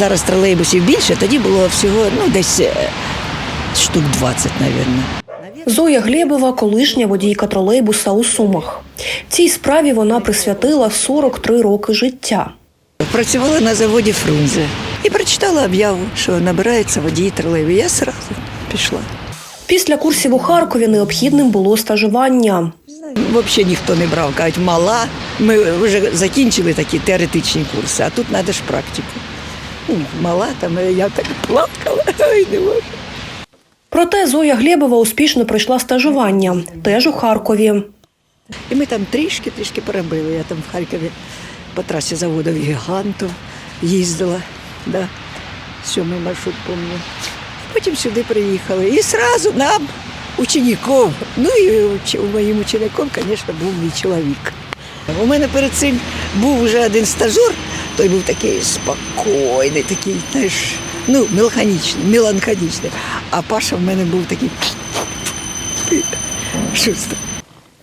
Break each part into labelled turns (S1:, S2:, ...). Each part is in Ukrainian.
S1: зараз тролейбусів більше, тоді було всього ну, десь е, штук 20, мабуть.
S2: Зоя Глєбова – колишня водійка тролейбуса у Сумах. Цій справі вона присвятила 43 роки життя.
S1: Працювала на заводі Фрунзе і прочитала об'яву, що набирається водій тролейбусу. Я одразу пішла.
S2: Після курсів у Харкові необхідним було стажування.
S1: Взагалі ніхто не брав, кажуть, мала. Ми вже закінчили такі теоретичні курси, а тут треба ж практику. Мала, там я так плакала, ой, не можу.
S2: Проте Зоя Глєбова успішно пройшла стажування, теж у Харкові.
S1: І ми там трішки-трішки поробили. Я там в Харкові по трасі заводу гіганту їздила, да. сьомий маршрут помню. Потім сюди приїхали. І одразу нам, учеників, ну і моїм учеником, звісно, був мій чоловік. У мене перед цим був вже один стажер, той був такий спокійний, такий, знаєш, ну, меланхонічний, меланхонічний. А Паша в мене був такий шустрий.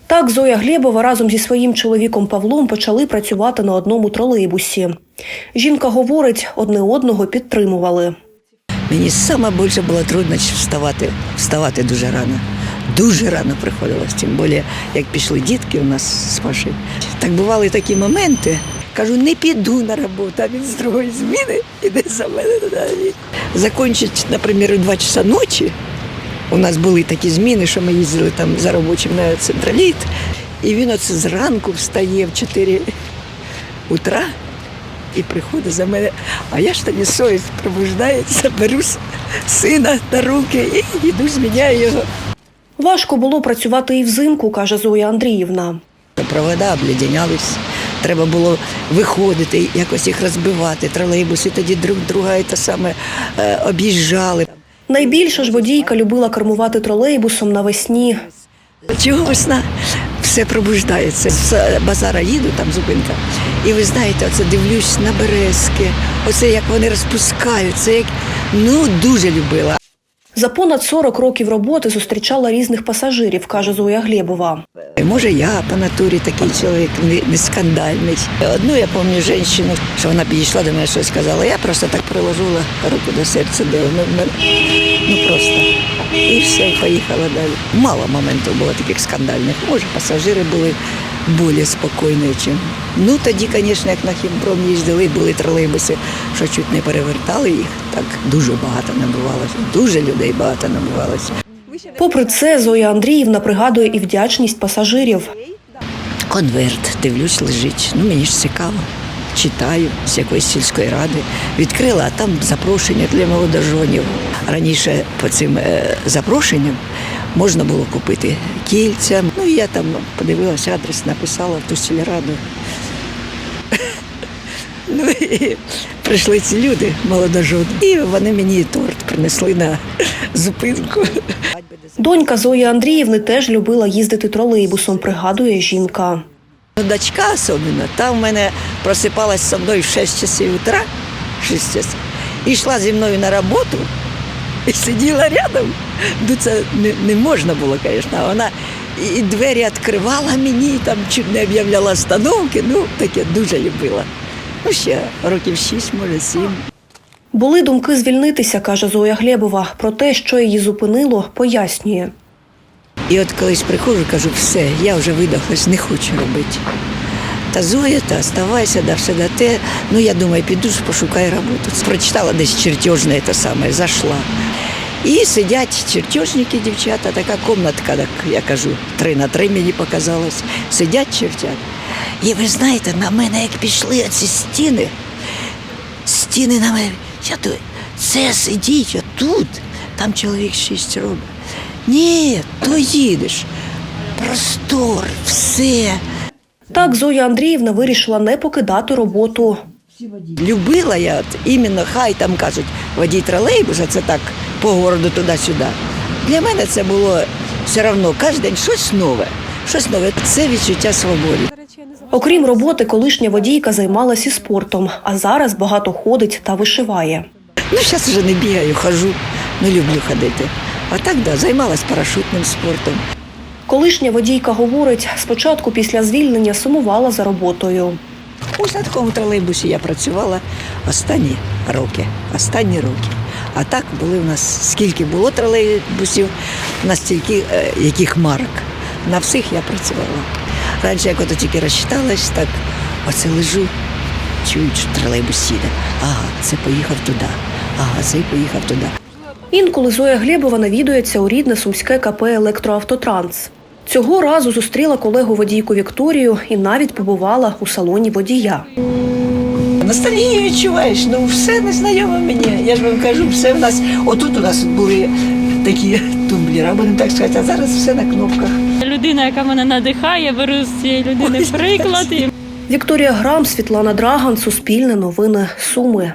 S2: Так Зоя Глєбова разом зі своїм чоловіком Павлом почали працювати на одному тролейбусі. Жінка говорить, одне одного підтримували.
S1: Мені саме більше було труднощів вставати, вставати дуже рано. Дуже рано приходилось, тим більше, як пішли дітки у нас з Пашею. Так бували такі моменти. Кажу, не піду на роботу, а він з другої зміни іде за мене туди. Закінчить, наприклад, у 2 часа ночі. У нас були такі зміни, що ми їздили там за робочим на централіт. І він оце зранку встає в 4 утра і приходить за мене. А я ж тоді совість пробуждається, беру сина на руки і йду, зміняю його.
S2: Важко було працювати і взимку, каже Зоя Андріївна.
S1: Провода обледенялись. Треба було виходити, якось їх розбивати. Тролейбуси тоді друг друга і те саме е, об'їжджали.
S2: Найбільше ж водійка любила кермувати тролейбусом навесні.
S1: Чого весна? Все пробуждається. З базара їду, там зупинка. І ви знаєте, оце дивлюсь на березки, оце як вони розпускаються, як ну дуже любила.
S2: За понад 40 років роботи зустрічала різних пасажирів, каже Зоя Глєбова.
S1: Може, я по натурі такий чоловік не, скандальний. Одну я пам'ятаю жінку, що вона підійшла до мене щось сказала. Я просто так приложила руку до серця, де воно в мене. Ну просто. І все, і поїхала далі. Мало моментів було таких скандальних. Може, пасажири були більш спокійні, ніж. Ну тоді, звісно, як на хімпром їздили, були тролейбуси, що чуть не перевертали їх. Так дуже багато набувалося. Дуже людей багато набувалося.
S2: Попри це, Зоя Андріївна пригадує і вдячність пасажирів.
S1: Конверт, дивлюсь, лежить. Ну мені ж цікаво. Читаю з якоїсь сільської ради. Відкрила, а там запрошення для молодожонів. Раніше по цим е, запрошенням можна було купити кільця. Ну я там подивилася адрес, написала ту сільраду. Ну і прийшли ці люди, молодожони, і вони мені торт принесли на зупинку.
S2: Донька Зої Андріївни теж любила їздити тролейбусом, пригадує жінка.
S1: Дочка особливо, та в мене просипалась со мною в 6 часів утра, 6 часів, і йшла зі мною на роботу і сиділа рядом. Ну, це не, не можна було, звісно. Вона і двері відкривала мені, там чуть не об'являла остановки, ну таке дуже любила. Ну, ще років 6, може, 7.
S2: Були думки звільнитися, каже Зоя Глєбова. Про те, що її зупинило, пояснює.
S1: І от колись приходжу, кажу, все, я вже видохлась, не хочу робити. Та Зоя, та оставайся, да все да те. Ну, я думаю, піду пошукаю роботу. Прочитала десь чертежне те саме, зайшла. І сидять чертежники, дівчата, така комнатка, так я кажу, три на три мені показалось. Сидять чертять. І ви знаєте, на мене як пішли оці стіни, стіни на мене. Я думаю, це сидіть отут, там чоловік шість робить. Ні, то їдеш. Простор, все.
S2: Так Зоя Андріївна вирішила не покидати роботу.
S1: Любила я, от, іменно хай там кажуть, водій тролейбуса, це так по городу туди-сюди. Для мене це було все одно кожен день щось нове. Щось нове. Це відчуття свободи.
S2: Окрім роботи, колишня водійка займалася і спортом, а зараз багато ходить та вишиває.
S1: Ну, зараз вже не бігаю, хожу, ну люблю ходити. А так, да, займалась парашутним спортом.
S2: Колишня водійка говорить, спочатку після звільнення сумувала за роботою.
S1: На такому тролейбусі я працювала останні роки. Останні роки. А так були в нас скільки було тролейбусів, у нас стільки е, яких марок. На всіх я працювала. Раніше, як ото тільки розчиталась, так оце лежу, чую, що тролейбус їде. Ага, це поїхав туди. Ага, цей поїхав туди.
S2: Інколи Зоя Глєбова навідується у рідне сумське КП Електроавтотранс. Цього разу зустріла колегу водійку Вікторію і навіть побувала у салоні водія.
S1: Ностальгію відчуваєш, ну все незнайоме мені. Я ж вам кажу, все в нас. Отут у нас були такі тумбліри, будемо так сказати, а зараз все на кнопках.
S3: Людина, яка мене надихає, беру з цієї людини приклад.
S2: Вікторія Грам, Світлана Драган, Суспільне новини Суми.